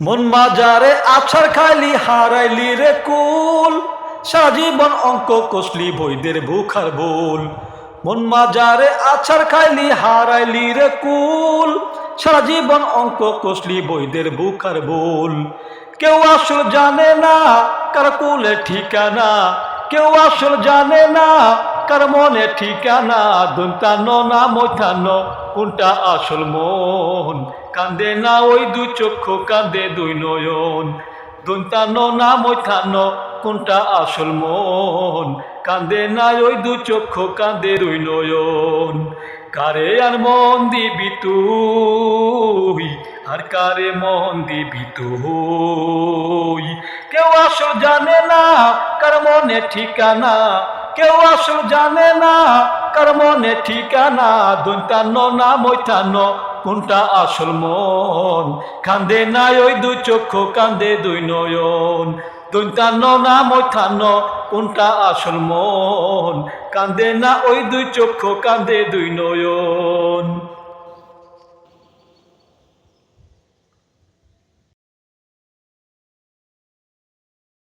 মন বাজারে আছার খাইলি, হারাইলি রে কুল। সাজীবন অঙ্ক কষলি বৈদের বুখার বোল মন বাজারে আছার খাইলি, হারাইলি রে কুল। সারা জীবন অঙ্ক কষলি বৈদের বুখার বোল কেউ আসল জানে না কার কুলে ঠিকানা। কেউ আসল জানে না কার মনে ঠিকানা দন্তান্ন না মথান্ন কোনটা আসল মন? কান্দে না ওই দু চক্ষু, কান্দে দুই নয়ন। দন্তান্ন না মথান্ন কোনটা আসল মন? কান্দে না ওই দু চক্ষু, কান্দে দুই নয়ন। কারে আর মন দিবি তুই? আর কারে মন দিবি তুই? কেউ আসল জানে না, কার মনে ঠিকানা? কেউ আসল জানে না, কার মনে ঠিকানা দন্তান্ন না মৈতান্ন কোনটা আসল মন? কান্দে নাই ওই দুই চক্ষু, কান্দে দুই নয়ন। দন্তান্ন না মৈথান্ন কোনটা আসল মন? কান্দে না ওই দুই চক্ষু, কান্দে দুই নয়ন।